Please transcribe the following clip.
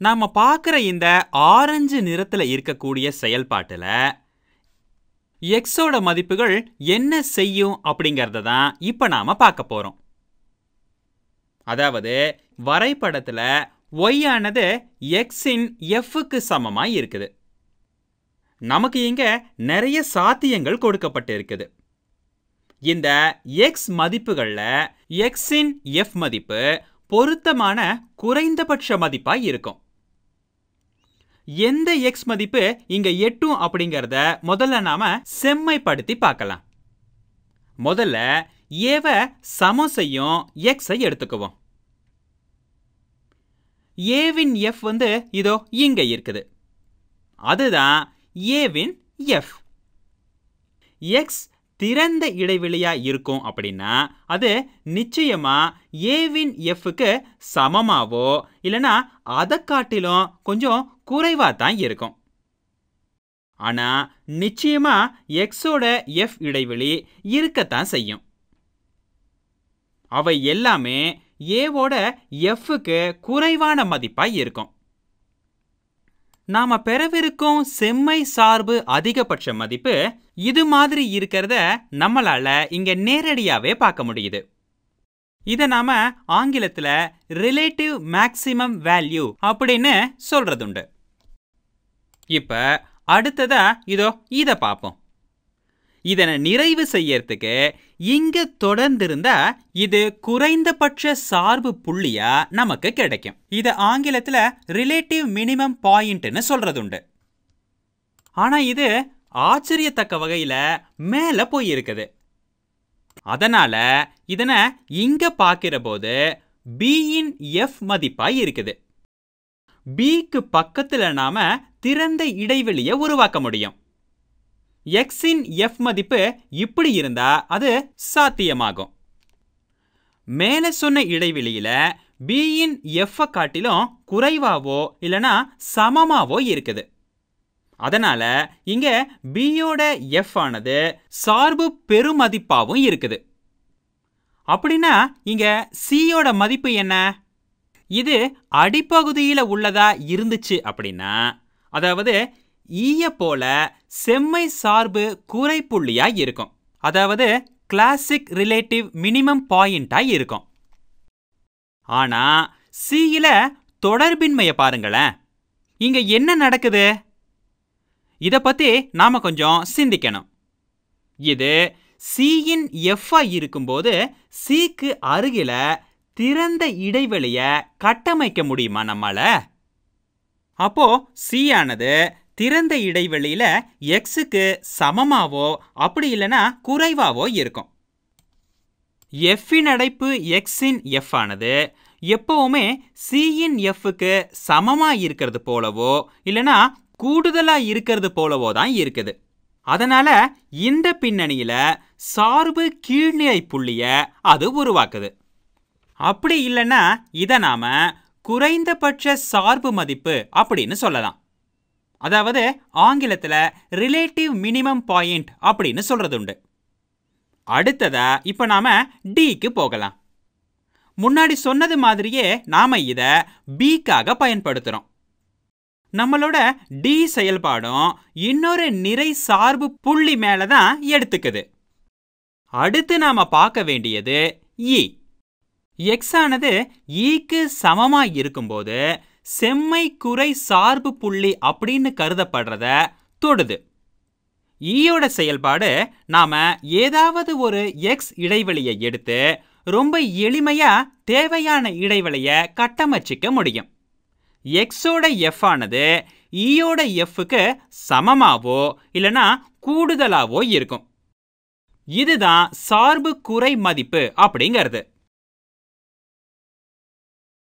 நாம பார்க்குற இந்த ஆரஞ்சு நிறத்தில் இருக்கக்கூடிய செயல்பாட்டில் எக்ஸோட மதிப்புகள் என்ன செய்யும் அப்படிங்கிறத தான் இப்போ நாம பார்க்க போறோம். அதாவது வரைபடத்துல ஒய்யானது எக்ஸின் எஃப்க்கு சமமாய் இருக்குது. நமக்கு இங்கே நிறைய சாத்தியங்கள் கொடுக்கப்பட்டு இருக்குது இந்த எக்ஸ் மதிப்புகளில் எக்ஸின் எஃப் மதிப்பு பொருத்தமான குறைந்தபட்ச மதிப்பாக இருக்கும். எந்த எக்ஸ் மதிப்பு இங்க எட்டும் அப்படிங்கறத முதல்ல நாம செம்மைப்படுத்தி பார்க்கலாம். முதல்ல ஏவ சமம் செய்யும் எக்ஸை எடுத்துக்குவோம். ஏவின் எஃப் வந்து இதோ இங்க இருக்குது. அதுதான் ஏவின் எஃப் எக்ஸ் திறந்த இடைவெளியாக இருக்கும் அப்படின்னா அது நிச்சயமாக ஏவின் எஃப்க்கு சமமாகவோ இல்லைன்னா அதை காட்டிலும் கொஞ்சம் குறைவாக தான் இருக்கும். ஆனால் நிச்சயமாக எக்ஸோட எஃப் இடைவெளி இருக்கத்தான் செய்யும். அவை எல்லாமே ஏவோட எஃப்க்கு குறைவான மதிப்பாக இருக்கும். நாம பெறவிருக்கும் செம்மை சார்பு அதிகபட்ச மதிப்பு இது மாதிரி இருக்கிறத நம்மளால இங்க நேரடியாவே பார்க்க முடியுது. இத நாம ஆங்கிலத்துல ரிலேட்டிவ் மேக்சிமம் வேல்யூ அப்படின்னு சொல்றதுண்டு. இப்ப அடுத்ததா இதோ இத பார்ப்போம் இதனை நிறைவு செய்யறதுக்கு இங்க தொடர்ந்திருந்தா இது குறைந்தபட்ச சார்பு புள்ளியா நமக்கு கிடைக்கும். இது ஆங்கிலத்துல ரிலேட்டிவ் மினிமம் பாயிண்ட்னு சொல்றதுண்டு. ஆனா இது ஆச்சரியத்தக்க வகையில மேல போயிருக்குது. அதனால இதனை இங்க பார்க்கிற போது பியின் எஃப் மதிப்பாய் இருக்குது. பிக்கு பக்கத்துல நாம திறந்த இடைவெளியை உருவாக்க முடியும். எக்ஸின் எஃப் மதிப்பு இப்படி இருந்தால் அது சாத்தியமாகும். மேலே சொன்ன இடைவெளியில் பியின் எஃப்பை காட்டிலும் குறைவாவோ இல்லைனா சமமாவோ இருக்குது. அதனால் இங்கே பியோட எஃப் ஆனது சார்பு பெருமதிப்பாகவும் இருக்குது. அப்படின்னா இங்கே சியோட மதிப்பு என்ன? இது அடிப்பகுதியில் உள்ளதா இருந்துச்சு அப்படின்னா அதாவது ஈய போல செம்மை சார்பு குறைப்புள்ளியா இருக்கும். அதாவது கிளாசிக் ரிலேட்டிவ் மினிமம் பாயிண்டா இருக்கும். ஆனா சியில தொடர்பின்மையை பாருங்களேன். இங்க என்ன நடக்குது? இதை பத்தி நாம கொஞ்சம் சிந்திக்கணும். இது சியின் எஃப்ஐ இருக்கும்போது சிக்கு அருகில திறந்த இடைவெளிய கட்டமைக்க முடியுமா நம்மால? அப்போ சியானது திறந்த இடைவெளியில் எக்ஸுக்கு சமமாவோ அப்படி இல்லைன்னா குறைவாவோ இருக்கும். எஃப்பின் அடைப்பு எக்ஸின் எஃப் ஆனது எப்போவுமே சியின் எஃப்க்கு சமமாக இருக்கிறது போலவோ இல்லைனா கூடுதலாக இருக்கிறது போலவோ தான் இருக்குது. அதனால் இந்த பின்னணியில் சார்பு கீழ்நிலை புள்ளியை அது உருவாக்குது. அப்படி இல்லைன்னா இதை நாம் குறைந்தபட்ச சார்பு மதிப்பு அப்படின்னு சொல்லலாம். அதாவது ஆங்கிலத்தில் ரிலேட்டிவ் மினிமம் பாயிண்ட் அப்படின்னு சொல்கிறது உண்டு அடுத்ததாக இப்போ நாம் டிக்கு போகலாம். முன்னாடி சொன்னது மாதிரியே நாம் இதை பிக்காக பயன்படுத்துகிறோம் நம்மளோட டி செயல்பாடும் இன்னொரு நிறை சார்பு புள்ளி மேலே தான் எடுத்துக்குது. அடுத்து நாம் பார்க்க வேண்டியது e. இ எக்ஸ் ஆனது e ஈக்கு சமமாக இருக்கும்போது செம்மை குறை சார்பு புள்ளி அப்படின்னு கருதப்படுறத தொடுது. E ஈயோட செயல்பாடு நாம ஏதாவது ஒரு எக்ஸ் இடைவெளியை எடுத்து ரொம்ப எளிமையாக தேவையான இடைவெளியை கட்டமைச்சிக்க முடியும். எக்ஸோட எஃப் ஆனது e ஈயோட எஃப்க்கு சமமாவோ இல்லைனா கூடுதலாவோ இருக்கும். இதுதான் சார்பு குறை மதிப்பு அப்படிங்கிறது.